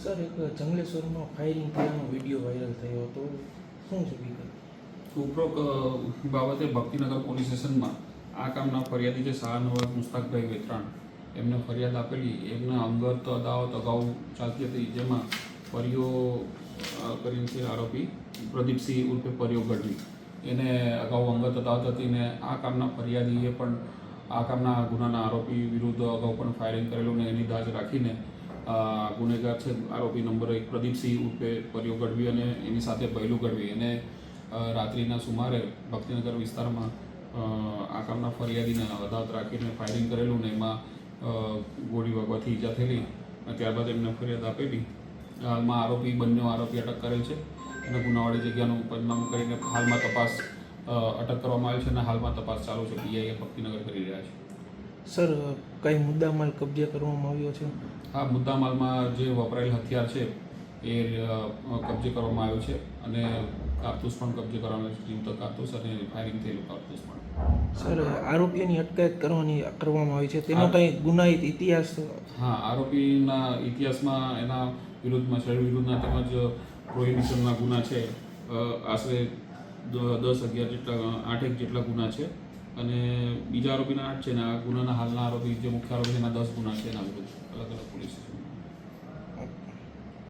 Sir, એક જંગલેશ્વરમાં firing થયાનો વીડિયો વાયરલ થયો હતો. શું છે ઉપરોક્ત બાબતે ભક્તિનગર પોલીસ સ્ટેશનમાં આ કામના ફરિયાદી છે શાહનવાજ મુસ્તાકભાઈ વેતરાણ. એમને ફરિયાદ આપેલી. એમના અંગત અદાવત અગાઉ ચાલતી હતી, જેમાં પરિયો કરીને છે આરોપી પ્રદીપસિંહ ઉર્ફે પરિયો ગઢવી. એને અગાઉ અંગત અદાવત હતી ને આ કામના ફરિયાદીએ પણ આ કામના ગુનાના આરોપી વિરુદ્ધ અગાઉ પણ ફાયરિંગ કરેલું ને એની દાજ રાખીને ગુનેગાર છે, આરોપી નંબર એક પ્રદીપસિંહ ઉર્ફે પરિયો ગઢવી અને એની સાથે પહેલું ગઢવી. એને રાત્રિના સુમારે ભક્તિનગર વિસ્તારમાં આ કામના ફરિયાદીને અદાવત રાખીને ફાયરિંગ કરેલું ને એમાં ગોળી વાગવાથી ઈજા થયેલી અને ત્યારબાદ એમને ફરિયાદ આપેલી. હાલમાં આરોપી, બંને આરોપી અટક કરેલ છે અને ગુનાવાળી જગ્યાનું પંચનામું કરીને હાલમાં તપાસ અટક કરવામાં આવી છે અને હાલમાં તપાસ ચાલુ છે. પીઆઈએ ભક્તિનગર કરી રહ્યા છે. સર કઈ મુદ્દામાલ કબજે કરવામાં આવ્યો છે? હા મુદ્દામાલમાં જે વપરાયેલ હથિયાર છે એ કબજે કરવામાં આવ્યો છે અને કારતૂસ પણ કબજે કરવાનો છે. જીવતો કારતૂસ અને ફાયરિંગ થયેલું કારતૂસ પણ. સર આરોપીઓની અટકાયત કરવાની કરવામાં આવી છે. તેનો. કંઈ ગુનાહિત ઇતિહાસ? હા આરોપીના ઇતિહાસમાં એના વિરુદ્ધમાં શરીર વિરુદ્ધના તેમજ પ્રોહિબિશનના ગુના છે. આશરે દસ અગિયાર જેટલા આઠેક જેટલા ગુના છે. અને બીજા આરોપીના આઠ છે ને, આ ગુનાના હાલના આરોપી જે મુખ્ય આરોપી છે એના દસ ગુના છે, એના વિરુદ્ધ અલગ અલગ પોલીસ